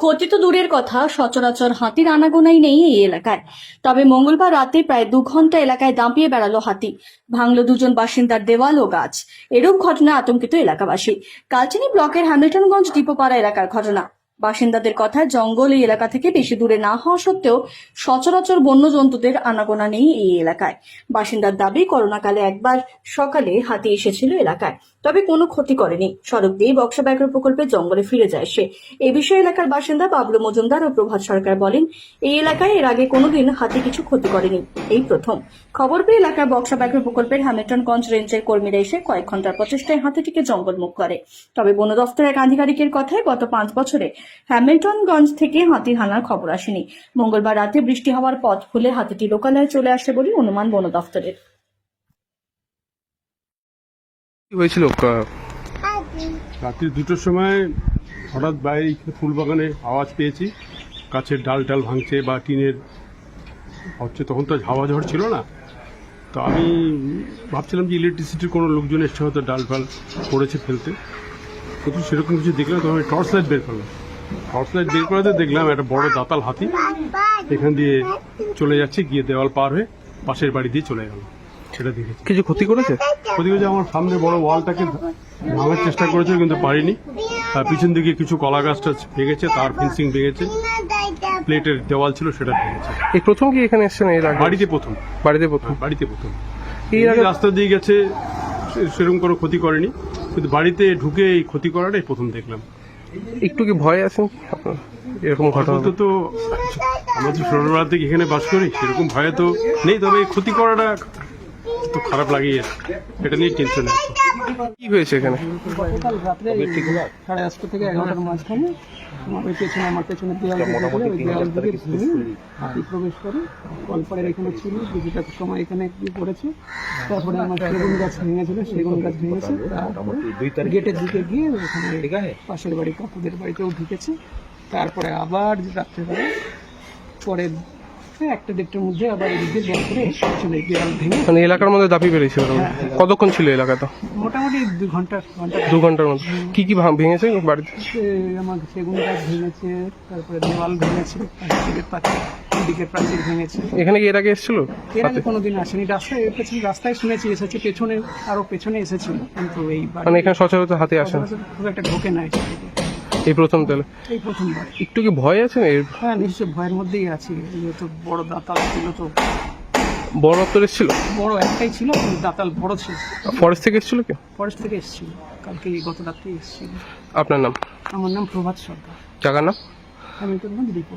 ক্ষতি তো দূরের কথা সচরাচর হাতির আনাগোনাই নেই এই এলাকায়। তবে মঙ্গলবার রাতে প্রায় দু ঘণ্টা এলাকায় দাঁপিয়ে বেড়ালো হাতি। ভাঙলো দুজন বাসিন্দার দেওয়াল ও গাছ। এরূপ ঘটনা আতঙ্কিত এলাকাবাসী। কালচিনি ব্লকের হ্যামিল্টনগঞ্জ ডিপোপাড়া এলাকার ঘটনা। বাসিন্দাদের কথায় জঙ্গল এই এলাকা থেকে বেশি দূরে না হওয়া সত্ত্বেও সচরাচর বন্য জন্তুদের আনাগোনা নেই এই এলাকায়। বাসিন্দার দাবি, করোনাকালে একবার সকালে হাতি এসেছিল এলাকায়। তবে কোনো ক্ষতি করেনি। সড়ক দিয়ে বক্সা ব্যাঘ্র প্রকল্পে জঙ্গলে ফিরে যায় সে। এ বিষয়ে এলাকার বাসিন্দা বাবলু মজুমদার ও প্রভাত সরকার বলেন, এই এলাকায় এর আগে কোনোদিন হাতি কিছু ক্ষতি করেনি। এই প্রথম। খবর পেয়ে এলাকার বক্সা ব্যাঘ্র প্রকল্পের হ্যামিল্টনগঞ্জ রেঞ্জের কর্মীরা এসে কয়েক ঘণ্টার প্রচেষ্টায় হাতিটিকে জঙ্গলমুখ করে। তবে বন দফতরের এক আধিকারিকের কথায় গত পাঁচ বছরে হ্যামিল্টনগঞ্জ থেকে হাতির হানার খবর আসেনি। মঙ্গলবার রাতে বৃষ্টি হওয়ার পথ খুলে হাতিটি লোকালয়ে চলে আসে বলে অনুমান বন দফতরের। কি হয়েছিল? রাত্রি দুটোর সময় হঠাৎ বাইরে ফুল বাগানে আওয়াজ পেয়েছি। গাছের ডাল টাল ভাঙছে বা টিনের হচ্ছে তখন তো হাওয়া ঝড় ছিল না। তো আমি ভাবছিলাম যে ইলেকট্রিসিটির কোনো লোকজন এসছে হয়তো ডাল ফাল পড়েছে ফেলতে। কিন্তু সেরকম কিছু দেখলাম তো আমি টর্চ লাইট বের করলাম। টর্চ লাইট বের করাতে দেখলাম একটা বড় দাতাল হাতি। এখান দিয়ে চলে যাচ্ছে গিয়ে দেওয়াল পার হয়ে পাশের বাড়ি দিয়ে চলে গেল। সেটা দেখেছি কিছু ক্ষতি করেছে? ক্ষতি করেছে আমার সামনে বড় ওয়ালটাকে ভাঙার চেষ্টা করেছে কিন্তু পারিনি। আর পিছন দিকে কিছু কলা গাছ টাছ ভেঙেছে তার ফেন্সিং ভেঙেছে। প্লেটের দেওয়াল ছিল সেটা ভেঙেছে। এই প্রথম কি এখানে এসছেন এর আগে? বাড়িতে প্রথম। বাড়িতে প্রথম। বাড়িতে প্রথম। এই আগে রাস্তা দিয়ে গেছে সেরকম কোনো ক্ষতি করেনি। কিন্তু বাড়িতে ঢুকে এই ক্ষতি করাটাই প্রথম দেখলাম। একটু কি ভয় আছে? এরকম ঘটনা? তো তো আমরা তো ছোটবেলা থেকে এখানে বাস করি সেরকম ভয় তো নেই তবে ক্ষতি করাটা তো খারাপ লাগেই। এটা নিয়ে টেনশন আছে। কি হয়েছে এখানে? গতকাল রাত্রে সাড়ে দশটা থেকে এগারোটার মাঝখানে আমার ওই পেছনে আমার পেছনে দেওয়াল ওই দেওয়াল দিকে হাতি প্রবেশ করে। কলপাড়ের এখানে ছিল কিছুটা সময় এখানে গিয়ে পড়েছে। তারপরে আমার সেগুন গাছ ভেঙেছিল সেগুন গাছ ভেঙেছে। তারপরে গেটের দিকে গিয়ে ওখানে পাশের বাড়ি কাকুদের বাড়িতেও ঢুকেছে। তারপরে আবার যে রাত্রেবেলা পরে হ্যাঁ, একটা দেড়টার মধ্যে আবার এদিকে করে চলে ভেঙে মানে এলাকার মধ্যে দাপি পেরেছে ওরা কতক্ষণ ছিল এলাকাটা? মোটামুটি দু ঘণ্টা ঘণ্টা দু ঘণ্টার মধ্যে। কি কি ভাঙ- ভেঙেছে বাড়িতে? আমার সেগুন গাছ ভেঙেছে তারপরে দেওয়াল ভেঙেছে দিকের প্রাচীর দিকের প্রাচীর ভেঙেছে। এখানে কি এর আগে এসেছিল? এর আগে কোনোদিন আসেনি। রাস্তায় এসেছি রাস্তায় শুনেছি এসেছে পেছনে আরও পেছনে এসেছিল। কিন্তু এই বাড়ি- মানে এখানে সচরাচর হাতে সচরাচর খুব একটা ঢোকে না এসে। এই প্রথম তাহলে? এই প্রথমবার একটু কি ভয় আছে এর হ্যাঁ নিশ্চয় ভয়ের মধ্যেই আছি। যেহেতু বড় দাতাল ছিল তো। বড় দপ্তর এসেছিল বড় একটাই ছিল কিন্তু দাতাল বড় ছিল। ফরেস্ট থেকে এসেছিল কি? ফরেস্ট থেকে এসেছিল। কালকে গত রাত্রে এসেছিল। আপনার নাম? আমার নাম প্রভাত সরকার। জায়গার নাম? আমি তো নাম দিপো